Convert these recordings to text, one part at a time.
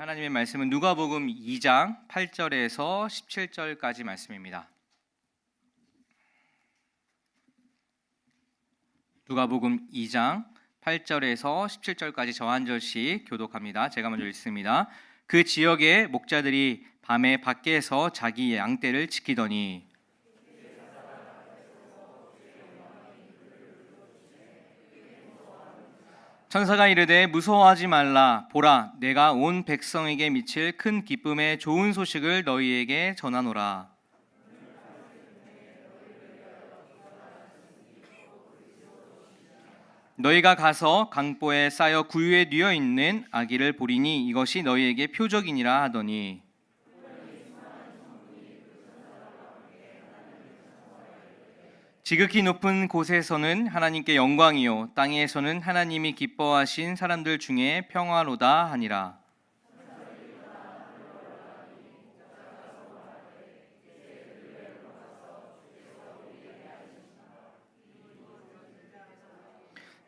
하나님의 말씀은 누가복음 2장 8절에서 17절까지 말씀입니다. 누가복음 2장 8절에서 17절까지 저 한 절씩 교독합니다. 제가 먼저 읽습니다. 그 지역의 목자들이 밤에 밖에서 자기 양떼를 지키더니 천사가 이르되 무서워하지 말라. 보라 내가 온 백성에게 미칠 큰 기쁨의 좋은 소식을 너희에게 전하노라. 너희가 가서 강보에 쌓여 구유에 뉘어 있는 아기를 보리니 이것이 너희에게 표적이니라 하더니 지극히 높은 곳에서는 하나님께 영광이요 땅에서는 하나님이 기뻐하신 사람들 중에 평화로다 하니라.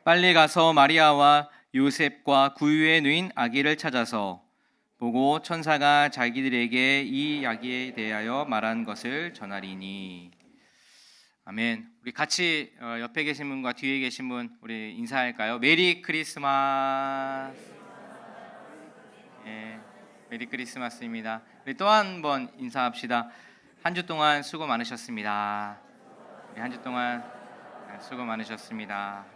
빨리 가서 마리아와 요셉과 구유에 누인 아기를 찾아서 보고 천사가 자기들에게 이 아기에 대하여 말한 것을 전하리니 아멘. 우리 같이 어, 옆에 계신 분과 뒤에 계신 분 우리 인사할까요? 메리 크리스마스. 예, 메리 크리스마스입니다. 우리 또 한 번 인사합시다. 한 주 동안 수고 많으셨습니다. 한 주 동안 수고 많으셨습니다.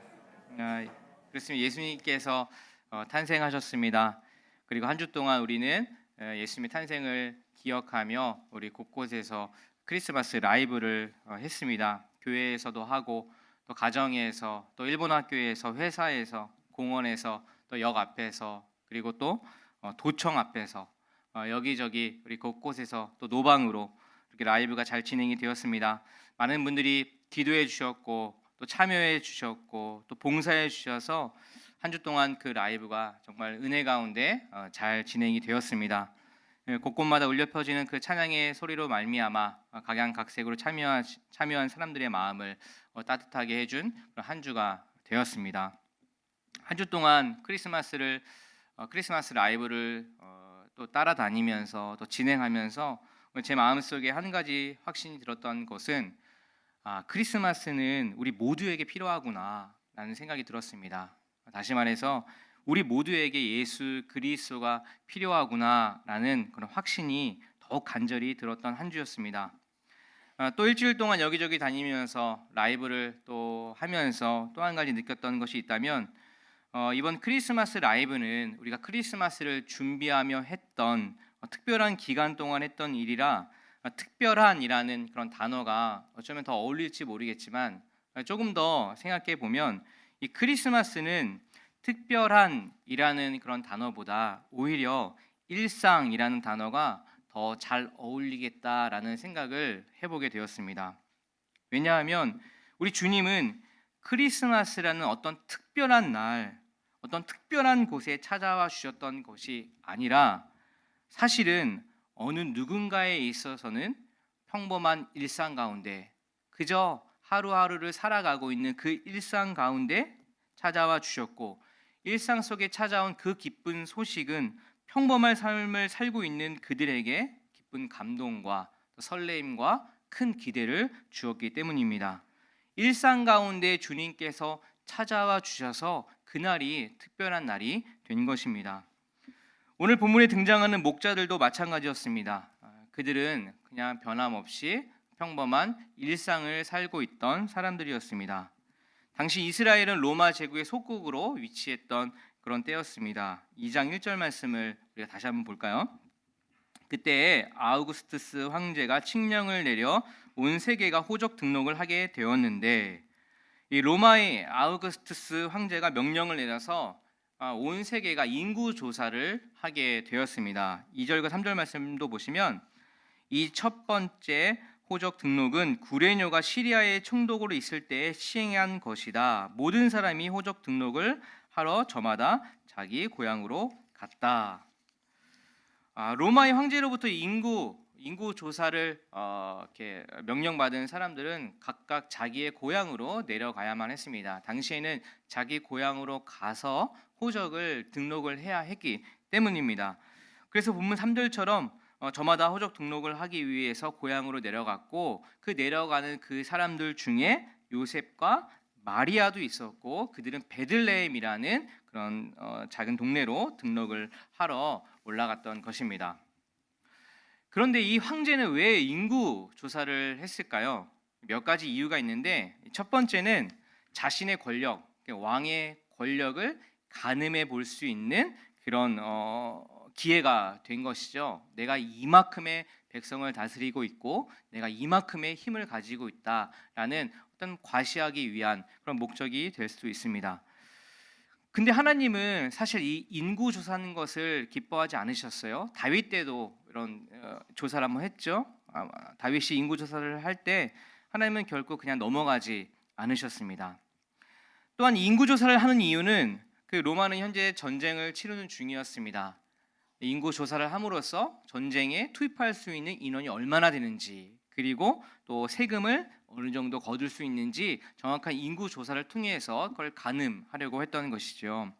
어, 그렇습니다. 예수님께서 어, 탄생하셨습니다. 그리고 한 주 동안 우리는 어, 예수님의 탄생을 기억하며 우리 곳곳에서 크리스마스 라이브를 어, 했습니다. 교회에서도 하고 또 가정에서 또 일본 학교에서 회사에서 공원에서 또 역 앞에서 그리고 또 어, 도청 앞에서 어, 여기저기 우리 곳곳에서 또 노방으로 이렇게 라이브가 잘 진행이 되었습니다. 많은 분들이 기도해 주셨고 또 참여해 주셨고 또 봉사해 주셔서 한 주 동안 그 라이브가 정말 은혜 가운데 어, 잘 진행이 되었습니다. 예, 곳곳마다 울려 퍼지는 그 찬양의 소리로 말미암아 어, 각양각색으로 참여한, 참여한 사람들의 마음을 어, 따뜻하게 해준 한 주가 되었습니다. 한 주 동안 크리스마스를 크리스마스 라이브를 또 따라다니면서 또 진행하면서 제 마음 속에 한 가지 확신이 들었던 것은 아, 크리스마스는 우리 모두에게 필요하구나 라는 생각이 들었습니다. 다시 말해서 우리 모두에게 예수 그리스도가 필요하구나라는 그런 확신이 더욱 간절히 들었던 한 주였습니다. 아, 또 일주일 동안 여기저기 다니면서 라이브를 또 하면서 또 한 가지 느꼈던 것이 있다면 어, 이번 크리스마스 라이브는 우리가 크리스마스를 준비하며 했던 어, 특별한 기간 동안 했던 일이라 어, 특별한이라는 그런 단어가 어쩌면 더 어울릴지 모르겠지만 어, 조금 더 생각해 보면 이 크리스마스는 특별한이라는 그런 단어보다 오히려 일상이라는 단어가 더 잘 어울리겠다라는 생각을 해보게 되었습니다. 왜냐하면 우리 주님은 크리스마스라는 어떤 특별한 날, 어떤 특별한 곳에 찾아와 주셨던 것이 아니라 사실은 어느 누군가에 있어서는 평범한 일상 가운데 그저 하루하루를 살아가고 있는 그 일상 가운데 찾아와 주셨고 일상 속에 찾아온 그 기쁜 소식은 평범한 삶을 살고 있는 그들에게 기쁜 감동과 설레임과 큰 기대를 주었기 때문입니다. 일상 가운데 주님께서 찾아와 주셔서 그날이 특별한 날이 된 것입니다. 오늘 본문에 등장하는 목자들도 마찬가지였습니다. 아, 그들은 그냥 변함없이 평범한 일상을 살고 있던 사람들이었습니다. 당시 이스라엘은 로마 제국의 속국으로 위치했던 그런 때였습니다. 2장 1절 말씀을 우리가 다시 한번 볼까요? 그때 아우구스투스 황제가 칙령을 내려 온 세계가 호적 등록을 하게 되었는데 이 로마의 아우구스투스 황제가 명령을 내려서 아, 온 세계가 인구 조사를 하게 되었습니다. 2절과 3절 말씀도 보시면 이 첫 번째 호적 등록은 구레뇨가 시리아의 총독으로 있을 때 시행한 것이다. 모든 사람이 호적 등록을 하러 저마다 자기 고향으로 갔다. 아, 로마의 황제로부터 인구 인구 조사를 어, 이렇게 명령받은 사람들은 각각 자기의 고향으로 내려가야만 했습니다. 당시에는 자기 고향으로 가서 호적을 등록을 해야 했기 때문입니다. 그래서 본문 3절처럼 어, 저마다 호적 등록을 하기 위해서 고향으로 내려갔고 그 내려가는 그 사람들 중에 요셉과 마리아도 있었고 그들은 베들레헴이라는 그런 어, 작은 동네로 등록을 하러 올라갔던 것입니다. 그런데 이 황제는 왜 인구 조사를 했을까요? 몇 가지 이유가 있는데 첫 번째는 자신의 권력, 왕의 권력을 가늠해 볼 수 있는 그런 어, 기회가 된 것이죠. 내가 이만큼의 백성을 다스리고 있고 내가 이만큼의 힘을 가지고 있다라는 어떤 과시하기 위한 그런 목적이 될 수도 있습니다. 근데 하나님은 사실 이 인구 조사하는 것을 기뻐하지 않으셨어요. 다윗 때도 이런 어, 조사를 한번 했죠. 아, 다윗이 인구 조사를 할 때 하나님은 결코 그냥 넘어가지 않으셨습니다. 또한 인구 조사를 하는 이유는 그 로마는 현재 전쟁을 치르는 중이었습니다. 인구 조사를 함으로써 전쟁에 투입할 수 있는 인원이 얼마나 되는지 그리고 또 세금을 어느 정도 거둘 수 있는지 정확한 인구 조사를 통해서 그걸 가늠하려고 했던 것이죠.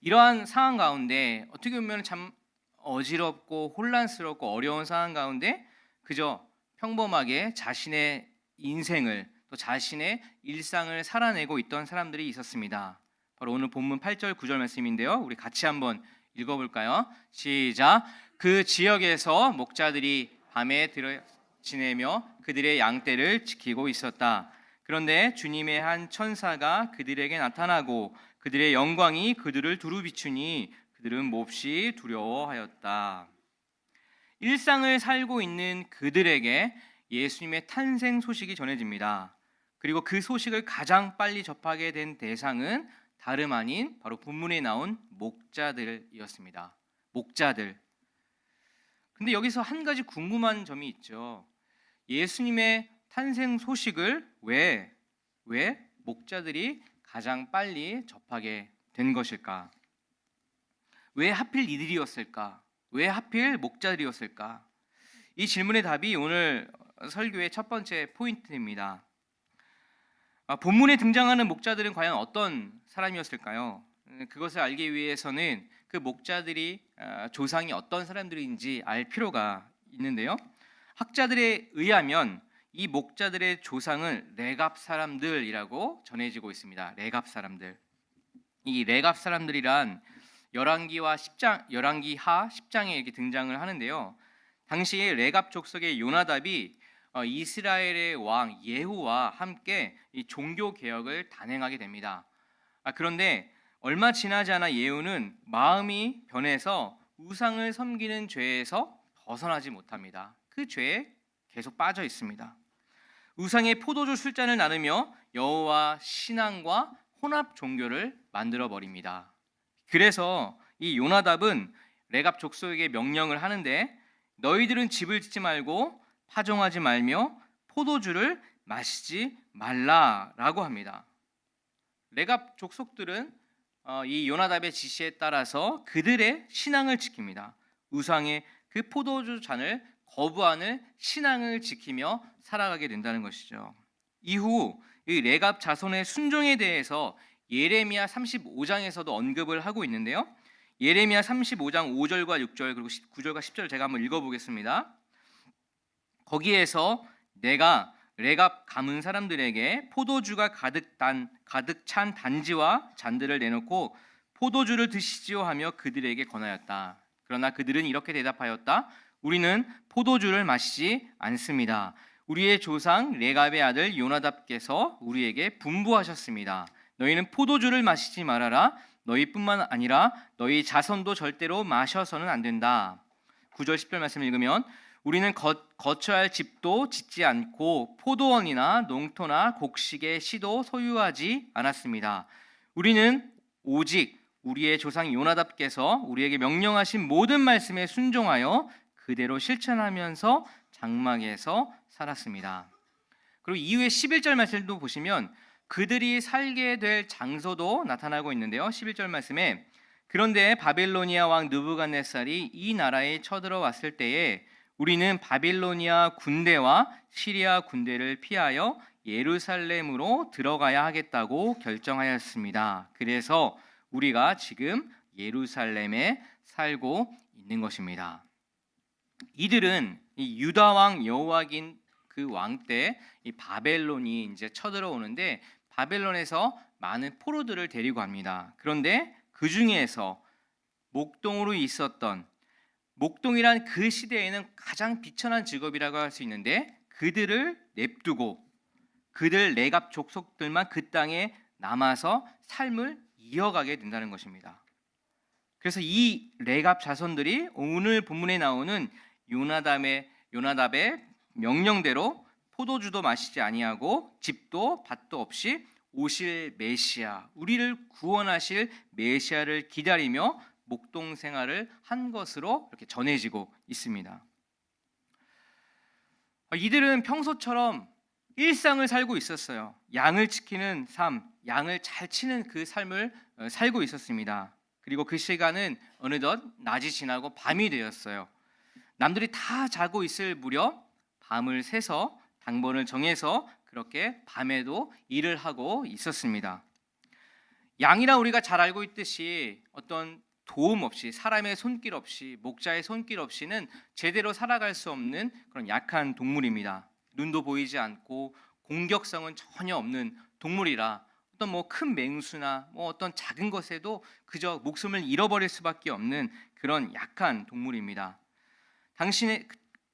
이러한 상황 가운데 어떻게 보면 참 어지럽고 혼란스럽고 어려운 상황 가운데 그저 평범하게 자신의 인생을 또 자신의 일상을 살아내고 있던 사람들이 있었습니다. 바로 오늘 본문 8절 9절 말씀인데요. 우리 같이 한번 읽어볼까요? 시작. 그 지역에서 목자들이 밤에 들어 지내며 그들의 양떼를 지키고 있었다. 그런데 주님의 한 천사가 그들에게 나타나고 그들의 영광이 그들을 두루 비추니 그들은 몹시 두려워하였다. 일상을 살고 있는 그들에게 예수님의 탄생 소식이 전해집니다. 그리고 그 소식을 가장 빨리 접하게 된 대상은 다름 아닌 바로 본문에 나온 목자들이었습니다. 목자들. 근데 여기서 한 가지 궁금한 점이 있죠. 예수님의 탄생 소식을 왜, 왜 목자들이 가장 빨리 접하게 된 것일까? 왜 하필 이들이었을까? 왜 하필 목자들이었을까? 이 질문의 답이 오늘 설교의 첫 번째 포인트입니다. 아, 본문에 등장하는 목자들은 과연 어떤 사람이었을까요? 음, 그것을 알기 위해서는 그 목자들이 아, 조상이 어떤 사람들인지 알 필요가 있는데요. 학자들에 의하면 이 목자들의 조상은 레갑 사람들이라고 전해지고 있습니다. 레갑 사람들. 이 레갑 사람들이란 열왕기와 10장 열왕기하 10장에 이렇게 등장을 하는데요. 당시에 레갑 족속의 요나답이 어, 이스라엘의 왕 예후와 함께 이 종교 개혁을 단행하게 됩니다. 아, 그런데 얼마 지나지 않아 예후는 마음이 변해서 우상을 섬기는 죄에서 벗어나지 못합니다. 그 죄에 계속 빠져 있습니다. 우상의 포도주 술잔을 나누며 여호와 신앙과 혼합 종교를 만들어 버립니다. 그래서 이 요나답은 레갑 족속에게 명령을 하는데 너희들은 집을 짓지 말고 파종하지 말며 포도주를 마시지 말라라고 합니다. 레갑 족속들은 어, 이 요나답의 지시에 따라서 그들의 신앙을 지킵니다. 우상의 그 포도주 잔을 거부하는 신앙을 지키며 살아가게 된다는 것이죠. 이후 이 레갑 자손의 순종에 대해서 예레미야 35장에서도 언급을 하고 있는데요. 예레미야 35장 5절과 6절 그리고 9절과 10절 제가 한번 읽어보겠습니다. 거기에서 내가 레갑 가문 사람들에게 포도주가 가득 단 가득 찬 단지와 잔들을 내놓고 포도주를 드시지요 하며 그들에게 권하였다. 그러나 그들은 이렇게 대답하였다. 우리는 포도주를 마시지 않습니다. 우리의 조상 레갑의 아들 요나답께서 우리에게 분부하셨습니다. 너희는 포도주를 마시지 말아라. 너희뿐만 아니라 너희 자손도 절대로 마셔서는 안 된다. 9절 10절 말씀 읽으면 우리는 거, 거쳐야 할 집도 짓지 않고 포도원이나 농토나 곡식의 시도 소유하지 않았습니다. 우리는 오직 우리의 조상 요나답께서 우리에게 명령하신 모든 말씀에 순종하여 그대로 실천하면서 장막에서 살았습니다. 그리고 이후에 11절 말씀도 보시면 그들이 살게 될 장소도 나타나고 있는데요. 11절 말씀에 그런데 바벨로니아 왕 느부갓네살이 이 나라에 쳐들어왔을 때에 우리는 바빌로니아 군대와 시리아 군대를 피하여 예루살렘으로 들어가야 하겠다고 결정하였습니다. 그래서 우리가 지금 예루살렘에 살고 있는 것입니다. 이들은 이 유다 왕 여호와긴 그 왕 때 이 바벨론이 이제 쳐들어오는데 바벨론에서 많은 포로들을 데리고 갑니다. 그런데 그 중에서 목동으로 있었던 목동이란 그 시대에는 가장 비천한 직업이라고 할 수 있는데 그들을 냅두고 그들 내갑 족속들만 그 땅에 남아서 삶을 이어가게 된다는 것입니다. 그래서 이 레갑 자손들이 오늘 본문에 나오는 요나담의 요나답의 명령대로 포도주도 마시지 아니하고 집도 밭도 없이 오실 메시아 우리를 구원하실 메시아를 기다리며 목동 생활을 한 것으로 이렇게 전해지고 있습니다. 어, 이들은 평소처럼 일상을 살고 있었어요. 양을 지키는 삶, 양을 잘 치는 그 삶을 어, 살고 있었습니다. 그리고 그 시간은 어느덧 낮이 지나고 밤이 되었어요. 남들이 다 자고 있을 무렵 밤을 새서 당번을 정해서 그렇게 밤에도 일을 하고 있었습니다. 양이라 우리가 잘 알고 있듯이 어떤 도움 없이 사람의 손길 없이 목자의 손길 없이는 제대로 살아갈 수 없는 그런 약한 동물입니다. 눈도 보이지 않고 공격성은 전혀 없는 동물이라 어떤 뭐 큰 맹수나 뭐 어떤 작은 것에도 그저 목숨을 잃어버릴 수밖에 없는 그런 약한 동물입니다. 당신의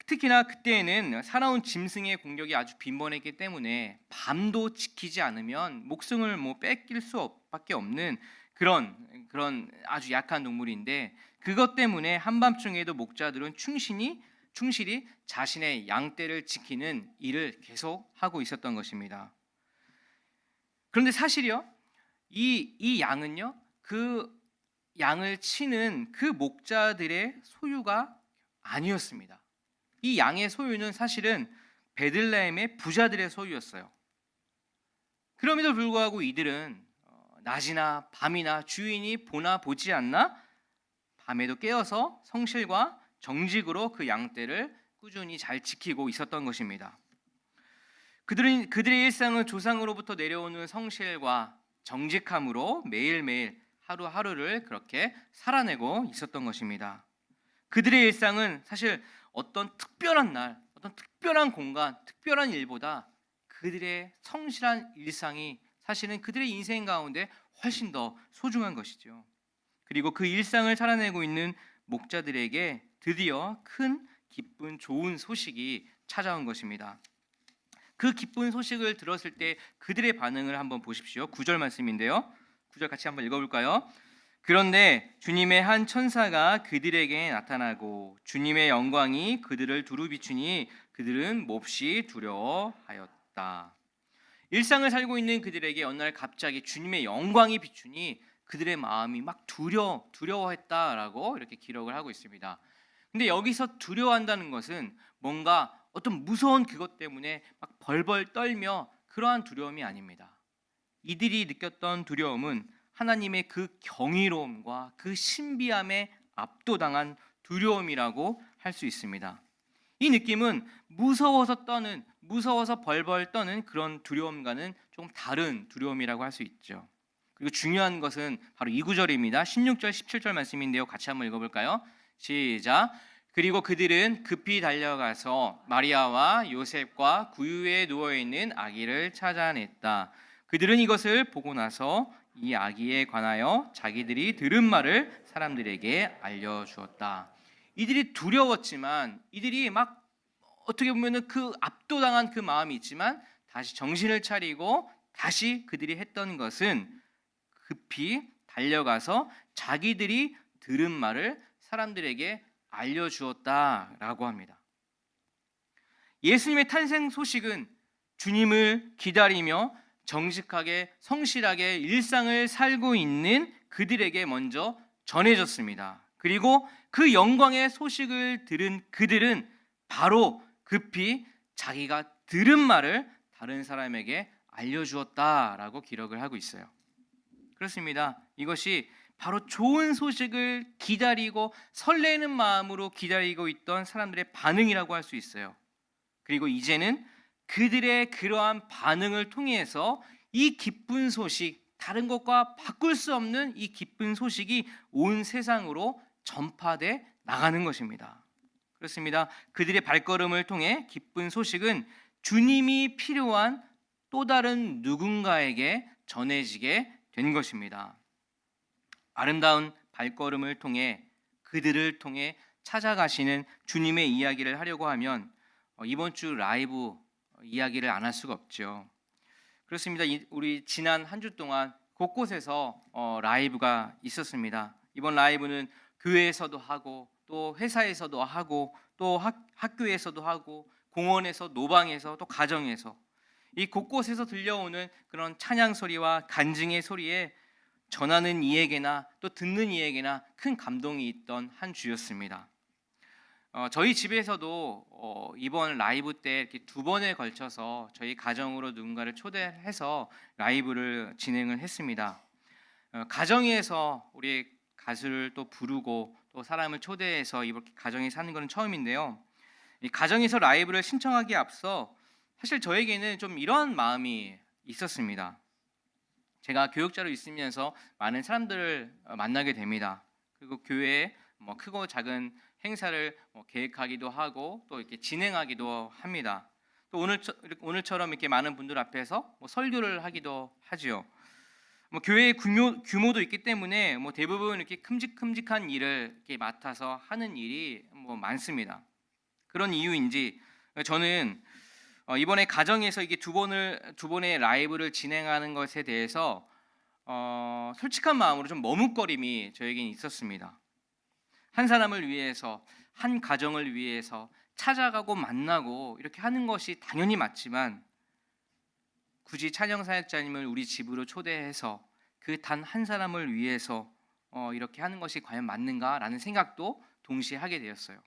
특히나 그때에는 살아온 짐승의 공격이 아주 빈번했기 때문에 밤도 지키지 않으면 목숨을 뭐 뺏길 수밖에 없는 그런 그런 아주 약한 동물인데 그것 때문에 한밤중에도 목자들은 충신히 충실히 자신의 양떼를 지키는 일을 계속 하고 있었던 것입니다. 그런데 사실이요, 이, 이 양은요, 그 양을 치는 그 목자들의 소유가 아니었습니다. 이 양의 소유는 사실은 베들레헴의 부자들의 소유였어요. 그럼에도 불구하고 이들은 어, 낮이나 밤이나 주인이 보나 보지 않나 밤에도 깨어서 성실과 정직으로 그 양떼를 꾸준히 잘 지키고 있었던 것입니다. 그들은 그들의 일상은 조상으로부터 내려오는 성실과 정직함으로 매일매일 하루하루를 그렇게 살아내고 있었던 것입니다. 그들의 일상은 사실 어떤 특별한 날, 어떤 특별한 공간, 특별한 일보다 그들의 성실한 일상이 사실은 그들의 인생 가운데 훨씬 더 소중한 것이죠. 그리고 그 일상을 살아내고 있는 목자들에게 드디어 큰 기쁜 좋은 소식이 찾아온 것입니다. 그 기쁜 소식을 들었을 때 그들의 반응을 한번 보십시오. 9절 말씀인데요. 9절 같이 한번 읽어 볼까요? 그런데 주님의 한 천사가 그들에게 나타나고 주님의 영광이 그들을 두루 비추니 그들은 몹시 두려워하였다. 일상을 살고 있는 그들에게 어느 날 갑자기 주님의 영광이 비추니 그들의 마음이 막 두려 두려워했다라고 이렇게 기록을 하고 있습니다. 근데 여기서 두려워한다는 것은 뭔가 어떤 무서운 그것 때문에 막 벌벌 떨며 그러한 두려움이 아닙니다. 이들이 느꼈던 두려움은 하나님의 그 경이로움과 그 신비함에 압도당한 두려움이라고 할 수 있습니다. 이 느낌은 무서워서 떠는 무서워서 벌벌 떠는 그런 두려움과는 좀 다른 두려움이라고 할 수 있죠. 그리고 중요한 것은 바로 이 구절입니다. 16절 17절 말씀인데요. 같이 한번 읽어 볼까요? 시작. 그리고 그들은 급히 달려가서 마리아와 요셉과 구유에 누워 있는 아기를 찾아냈다. 그들은 이것을 보고 나서 이 아기에 관하여 자기들이 들은 말을 사람들에게 알려 주었다. 이들이 두려웠지만 이들이 막 어떻게 보면은 그 압도당한 그 마음이 있지만 다시 정신을 차리고 다시 그들이 했던 것은 급히 달려가서 자기들이 들은 말을 사람들에게 알려주었다라고 합니다. 예수님의 탄생 소식은 주님을 기다리며 정직하게 성실하게 일상을 살고 있는 그들에게 먼저 전해졌습니다. 그리고 그 영광의 소식을 들은 그들은 바로 급히 자기가 들은 말을 다른 사람에게 알려주었다라고 기록을 하고 있어요. 그렇습니다. 이것이 바로 좋은 소식을 기다리고 설레는 마음으로 기다리고 있던 사람들의 반응이라고 할 수 있어요. 그리고 이제는 그들의 그러한 반응을 통해서 이 기쁜 소식, 다른 것과 바꿀 수 없는 이 기쁜 소식이 온 세상으로 전파돼 나가는 것입니다. 그렇습니다. 그들의 발걸음을 통해 기쁜 소식은 주님이 필요한 또 다른 누군가에게 전해지게 된 것입니다. 아름다운 발걸음을 통해 그들을 통해 찾아가시는 주님의 이야기를 하려고 하면 어, 이번 주 라이브 이야기를 안 할 수가 없죠. 그렇습니다. 이- 우리 지난 한 주 동안 곳곳에서 어, 라이브가 있었습니다. 이번 라이브는 교회에서도 하고 또 회사에서도 하고 또 학, 학교에서도 하고 공원에서 노방에서 또 가정에서 이 곳곳에서 들려오는 그런 찬양 소리와 간증의 소리에 전하는 이에게나 또 듣는 이에게나 큰 감동이 있던 한 주였습니다. 어, 저희 집에서도 어, 이번 라이브 때 이렇게 두 번에 걸쳐서 저희 가정으로 누군가를 초대해서 라이브를 진행을 했습니다. 어, 가정에서 우리 가수를 또 부르고 또 사람을 초대해서 이렇게 가정에 사는 것은 처음인데요. 이 가정에서 라이브를 신청하기에 앞서 사실 저에게는 좀 이런 마음이 있었습니다. 제가 교육자로 있으면서 많은 사람들을 어, 만나게 됩니다. 그리고 교회에 뭐 크고 작은 행사를 뭐 계획하기도 하고 또 이렇게 진행하기도 합니다. 또 오늘 오늘처럼 이렇게 많은 분들 앞에서 뭐 설교를 하기도 하지요. 뭐 교회의 규모, 규모도 있기 때문에 뭐 대부분 이렇게 큼직큼직한 일을 이렇게 맡아서 하는 일이 뭐 많습니다. 그런 이유인지 저는 어, 이번에 가정에서 이게 두 번을 두 번의 라이브를 진행하는 것에 대해서 어, 솔직한 마음으로 좀 머뭇거림이 저에겐 있었습니다. 한 사람을 위해서 한 가정을 위해서 찾아가고 만나고 이렇게 하는 것이 당연히 맞지만 굳이 찬영 사역자님을 우리 집으로 초대해서 그 단 한 사람을 위해서 어, 이렇게 하는 것이 과연 맞는가라는 생각도 동시에 하게 되었어요.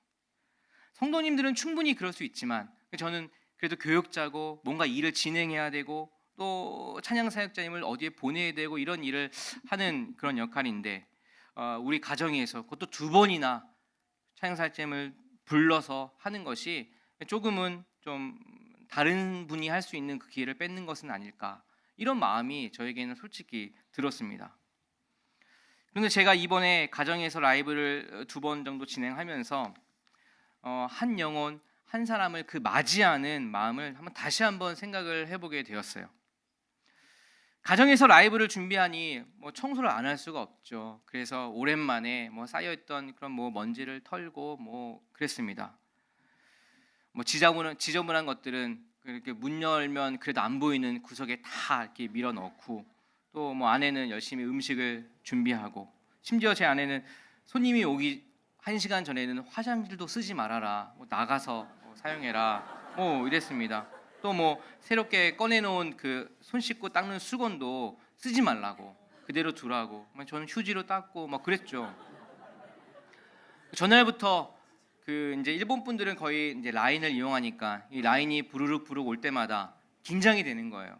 성도님들은 충분히 그럴 수 있지만 저는 그래도 교육자고 뭔가 일을 진행해야 되고 또 찬양 사역자님을 어디에 보내야 되고 이런 일을 하는 그런 역할인데 어, 우리 가정에서 그것도 두 번이나 찬양 사역자님을 불러서 하는 것이 조금은 좀 다른 분이 할 수 있는 그 기회를 뺏는 것은 아닐까 이런 마음이 저에게는 솔직히 들었습니다. 그런데 제가 이번에 가정에서 라이브를 두 번 정도 진행하면서 어, 한 영혼 한 사람을 그 맞이하는 마음을 한번 다시 한번 생각을 해보게 되었어요. 가정에서 라이브를 준비하니 뭐 청소를 안 할 수가 없죠. 그래서 오랜만에 뭐 쌓여있던 그런 뭐 먼지를 털고 뭐 그랬습니다. 뭐 지저분한 지저분한 것들은 이렇게 문 열면 그래도 안 보이는 구석에 다 이렇게 밀어 넣고 또 뭐 아내는 열심히 음식을 준비하고 심지어 제 아내는 손님이 오기 한 시간 전에는 화장실도 쓰지 말아라 뭐 나가서 뭐 사용해라 뭐 이랬습니다. 또 뭐 새롭게 꺼내놓은 그 손 씻고 닦는 수건도 쓰지 말라고 그대로 두라고 뭐 저는 휴지로 닦고 막 그랬죠. 전날부터 그 이제 일본 분들은 거의 이제 라인을 이용하니까 이 라인이 부르륵 부르륵 올 때마다 긴장이 되는 거예요.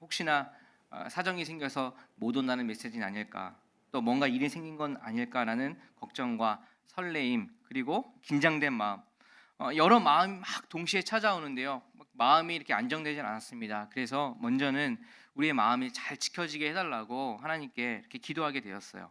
혹시나 어, 사정이 생겨서 못 온다는 메시지는 아닐까, 또 뭔가 일이 생긴 건 아닐까라는 걱정과 설레임 그리고 긴장된 마음, 어, 여러 마음이 막 동시에 찾아오는데요. 마음이 이렇게 안정되지 않았습니다. 그래서 먼저는 우리의 마음이 잘 지켜지게 해달라고 하나님께 이렇게 기도하게 되었어요.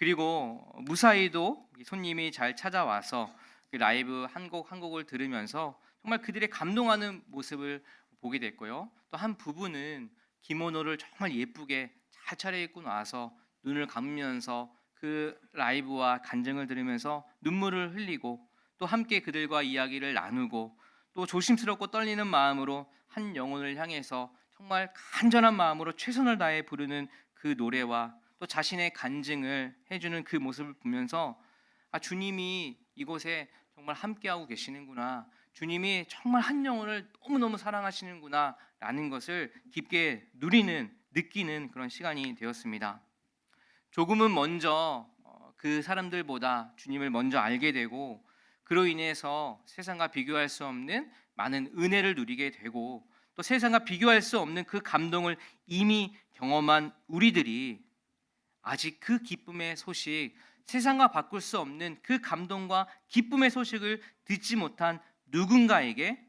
그리고 무사히도 손님이 잘 찾아와서 그 라이브 한 곡 한 곡을 들으면서 정말 그들의 감동하는 모습을 보게 됐고요. 또 한 부부는 기모노를 정말 예쁘게 잘 차려입고 나와서 눈을 감으면서 그 라이브와 간증을 들으면서 눈물을 흘리고 또 함께 그들과 이야기를 나누고 또 조심스럽고 떨리는 마음으로 한 영혼을 향해서 정말 간절한 마음으로 최선을 다해 부르는 그 노래와 또 자신의 간증을 해주는 그 모습을 보면서 아 주님이 이곳에 정말 함께하고 계시는구나 주님이 정말 한 영혼을 너무너무 사랑하시는구나 라는 것을 깊게 누리는 느끼는 그런 시간이 되었습니다. 조금은 먼저 어, 그 사람들보다 주님을 먼저 알게 되고 그로 인해서 세상과 비교할 수 없는 많은 은혜를 누리게 되고 또 세상과 비교할 수 없는 그 감동을 이미 경험한 우리들이 아직 그 기쁨의 소식, 세상과 바꿀 수 없는 그 감동과 기쁨의 소식을 듣지 못한 누군가에게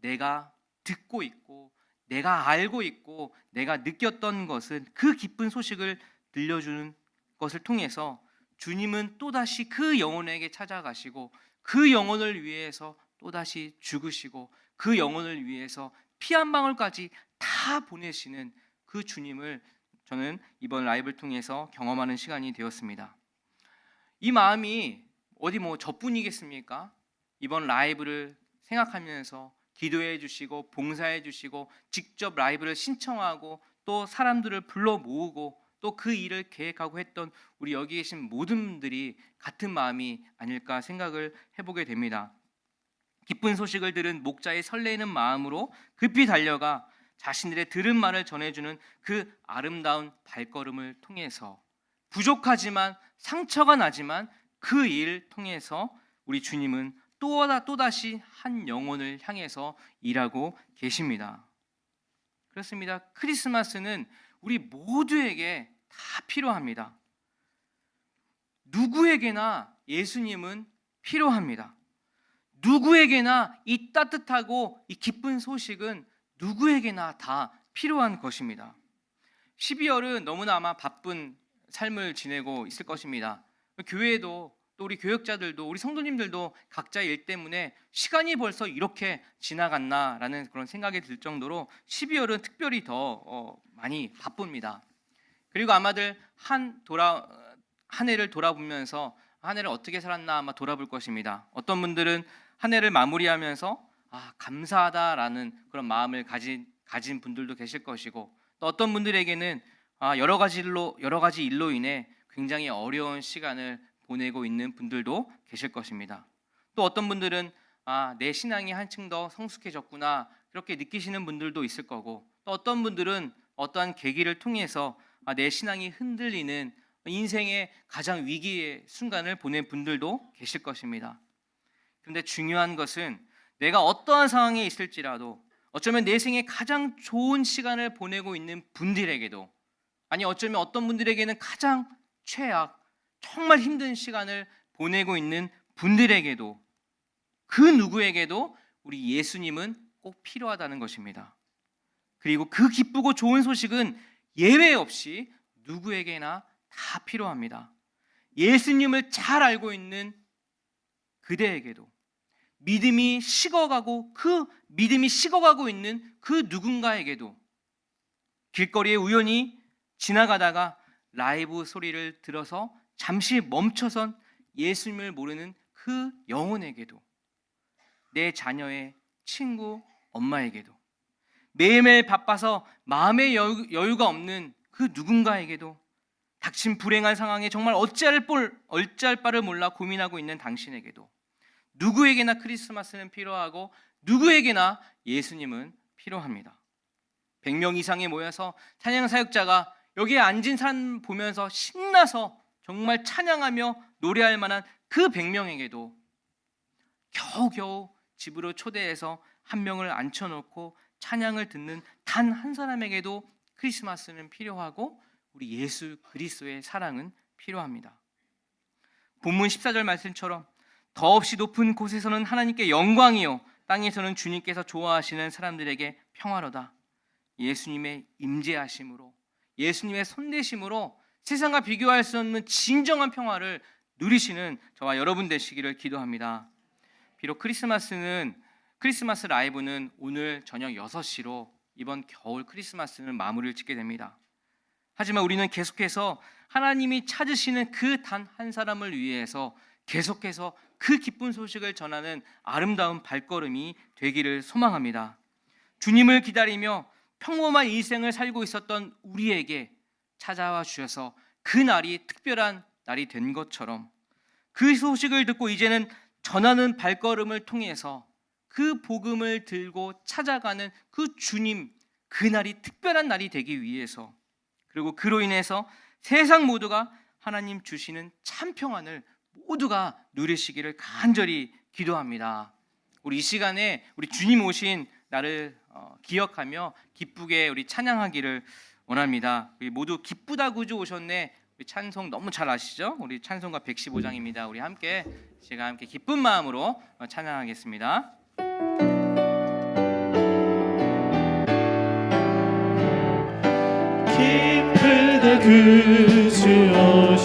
내가 듣고 있고 내가 알고 있고 내가 느꼈던 것은 그 기쁜 소식을 들려주는 것을 통해서 주님은 또다시 그 영혼에게 찾아가시고 그 영혼을 위해서 또다시 죽으시고 그 영혼을 위해서 피 한 방울까지 다 보내시는 그 주님을 저는 이번 라이브를 통해서 경험하는 시간이 되었습니다. 이 마음이 어디 뭐 저뿐이겠습니까? 이번 라이브를 생각하면서 기도해 주시고 봉사해 주시고 직접 라이브를 신청하고 또 사람들을 불러 모으고 또 그 일을 계획하고 했던 우리 여기 계신 모든 분들이 같은 마음이 아닐까 생각을 해보게 됩니다. 기쁜 소식을 들은 목자의 설레이는 마음으로 급히 달려가 자신들의 들은 말을 전해주는 그 아름다운 발걸음을 통해서 부족하지만 상처가 나지만 그 일 통해서 우리 주님은 또다 또다시 한 영혼을 향해서 일하고 계십니다. 그렇습니다. 크리스마스는 우리 모두에게 다 필요합니다. 누구에게나 예수님은 필요합니다. 누구에게나 이 따뜻하고 이 기쁜 소식은 누구에게나 다 필요한 것입니다. 12월은 너무나 아마 바쁜 삶을 지내고 있을 것입니다. 교회도 또 우리 교역자들도 우리 성도님들도 각자 일 때문에 시간이 벌써 이렇게 지나갔나라는 그런 생각이 들 정도로 12월은 특별히 더 어, 많이 바쁩니다. 그리고 아마들 한 돌아 한 해를 돌아보면서 한 해를 어떻게 살았나 아마 돌아볼 것입니다. 어떤 분들은 한 해를 마무리하면서 아 감사하다라는 그런 마음을 가진 가진 분들도 계실 것이고 또 어떤 분들에게는 아 여러 가지 일로 여러 가지 일로 인해 굉장히 어려운 시간을 보내고 있는 분들도 계실 것입니다. 또 어떤 분들은 아 내 신앙이 한층 더 성숙해졌구나 그렇게 느끼시는 분들도 있을 거고 또 어떤 분들은 어떠한 계기를 통해서 아, 내 신앙이 흔들리는 인생의 가장 위기의 순간을 보낸 분들도 계실 것입니다. 그런데 중요한 것은 내가 어떠한 상황에 있을지라도 어쩌면 내 생에 가장 좋은 시간을 보내고 있는 분들에게도 아니 어쩌면 어떤 분들에게는 가장 최악, 정말 힘든 시간을 보내고 있는 분들에게도 그 누구에게도 우리 예수님은 꼭 필요하다는 것입니다. 그리고 그 기쁘고 좋은 소식은 예외 없이 누구에게나 다 필요합니다. 예수님을 잘 알고 있는 그대에게도 믿음이 식어가고 그 믿음이 식어가고 있는 그 누군가에게도 길거리에 우연히 지나가다가 라이브 소리를 들어서 잠시 멈춰선 예수님을 모르는 그 영혼에게도 내 자녀의 친구 엄마에게도 매일매일 바빠서 마음의 여유, 여유가 없는 그 누군가에게도 닥친 불행한 상황에 정말 어찌할 볼 어찌할 바를 몰라 고민하고 있는 당신에게도 누구에게나 크리스마스는 필요하고 누구에게나 예수님은 필요합니다. 100명 이상이 모여서 찬양 사역자가 여기에 앉은 사람 보면서 신나서 정말 찬양하며 노래할 만한 그 100명에게도 겨우겨우 집으로 초대해서 한 명을 앉혀놓고 찬양을 듣는 단 한 사람에게도 크리스마스는 필요하고 우리 예수 그리스도의 사랑은 필요합니다. 본문 14절 말씀처럼 더없이 높은 곳에서는 하나님께 영광이요 땅에서는 주님께서 좋아하시는 사람들에게 평화로다. 예수님의 임재하심으로 예수님의 손대심으로 세상과 비교할 수 없는 진정한 평화를 누리시는 저와 여러분 되시기를 기도합니다. 비록 크리스마스는 크리스마스 라이브는 오늘 저녁 6시로 이번 겨울 크리스마스는 마무리를 짓게 됩니다. 하지만 우리는 계속해서 하나님이 찾으시는 그 단 한 사람을 위해서 계속해서 그 기쁜 소식을 전하는 아름다운 발걸음이 되기를 소망합니다. 주님을 기다리며 평범한 일생을 살고 있었던 우리에게 찾아와 주셔서 그 날이 특별한 날이 된 것처럼 그 소식을 듣고 이제는 전하는 발걸음을 통해서 그 복음을 들고 찾아가는 그 주님 그 날이 특별한 날이 되기 위해서 그리고 그로 인해서 세상 모두가 하나님 주시는 참 평안을 모두가 누리시기를 간절히 기도합니다. 우리 이 시간에 우리 주님 오신 나를 어, 기억하며 기쁘게 우리 찬양하기를 원합니다. 우리 모두 기쁘다 구주 오셨네. 우리 찬송 너무 잘 아시죠? 우리 찬송가 115장입니다. 우리 함께 제가 함께 기쁜 마음으로 어, 찬양하겠습니다. 기쁘다 그주 오셨네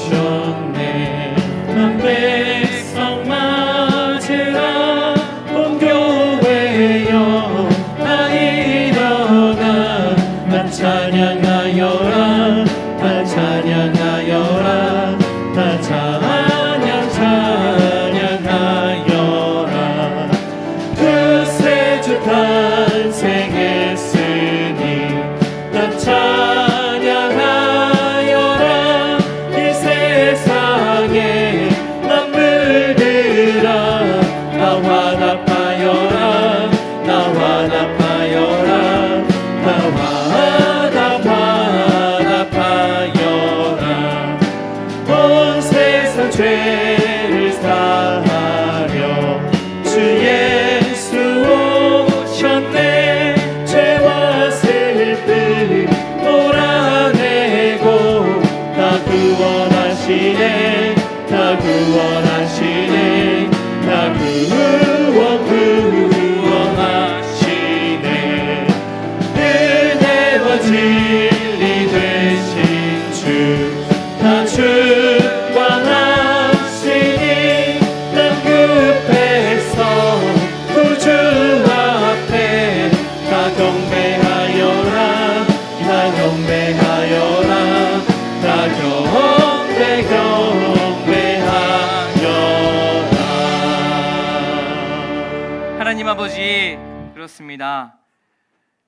하나님 아버지 그렇습니다.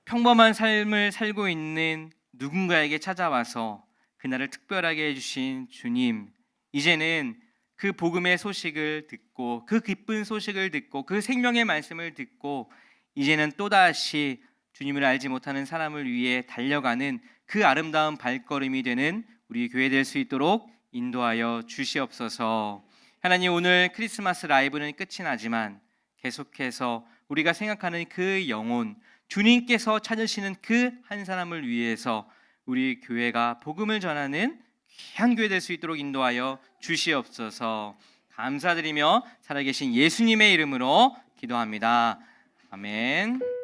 평범한 삶을 살고 있는 누군가에게 찾아와서 그날을 특별하게 해주신 주님, 이제는 그 복음의 소식을 듣고 그 기쁜 소식을 듣고 그 생명의 말씀을 듣고 이제는 또다시 주님을 알지 못하는 사람을 위해 달려가는 그 아름다운 발걸음이 되는 우리 교회 될 수 있도록 인도하여 주시옵소서. 하나님 오늘 크리스마스 라이브는 끝이 나지만 계속해서 우리가 생각하는 그 영혼 주님께서 찾으시는 그 한 사람을 위해서 우리 교회가 복음을 전하는 귀한 교회 될 수 있도록 인도하여 주시옵소서. 감사드리며 살아계신 예수님의 이름으로 기도합니다. 아멘.